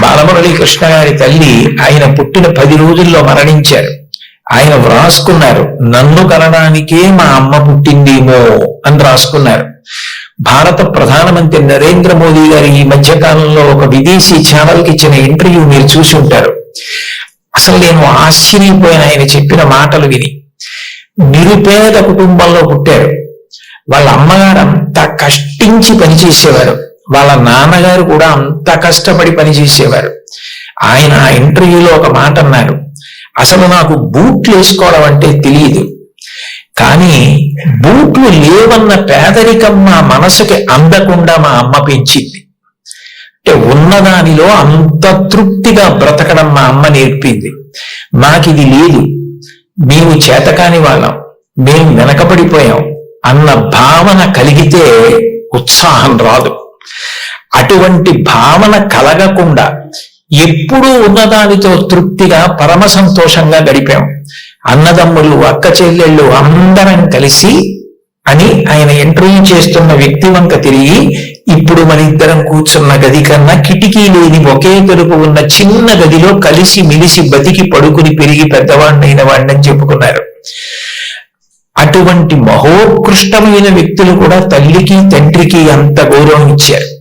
బాలమురళీకృష్ణ గారి తల్లి ఆయన పుట్టిన పది రోజుల్లో మరణించారు. ఆయన వ్రాసుకున్నారు నన్ను కనడానికే మా అమ్మ పుట్టిందేమో అని రాసుకున్నారు భారత ప్రధానమంత్రి నరేంద్ర మోదీ గారు ఈ మధ్య కాలంలో ఒక విదేశీ ఛానల్కి ఇచ్చిన ఇంటర్వ్యూ మీరు చూసి ఉంటారు. అసలు నేను ఆశ్చర్యపోయిన ఆయన చెప్పిన మాటలు విని. నిరుపేద కుటుంబంలో పుట్టారు. వాళ్ళ అమ్మగారు అంత కష్టించి పనిచేసేవారు. వాళ్ళ నాన్నగారు కూడా అంత కష్టపడి పనిచేసేవారు ఆయన ఆ ఇంటర్వ్యూలో ఒక మాట అన్నారు అసలు నాకు బూట్లు వేసుకోవడం అంటే తెలియదు. కానీ బూట్లు లేవన్న పేదరికం మా మనసుకి అందకుండా మా అమ్మ పెంచింది. అంటే ఉన్నదానిలో అంత తృప్తిగా బ్రతకడం మా అమ్మ నేర్పింది. మాకిది లేదు. మేము చేతకాని వాళ్ళం. మేము వెనకబడిపోయాం అన్న భావన కలిగితే ఉత్సాహం రాదు. అటువంటి భావన కలగకుండా ఎప్పుడూ ఉన్నదానితో తృప్తిగా పరమ సంతోషంగా గడిపాం. అన్నదమ్ములు అక్క చెల్లెళ్ళు అందరం కలిసి అని ఆయన ఇంటర్వ్యూ చేస్తున్న వ్యక్తి వంక తిరిగి ఇప్పుడు మన ఇద్దరం కూర్చున్న గది కన్నా కిటికీ లేని ఒకే తలుపు ఉన్న చిన్న గదిలో కలిసి మిలిసి బతికి పడుకుని పెరిగి పెద్దవాడినైన వాడిని చెప్పుకున్నారు. అటువంటి మహోత్కృష్టమైన వ్యక్తులు కూడా తల్లికి తండ్రికి అంత గౌరవం ఇచ్చారు.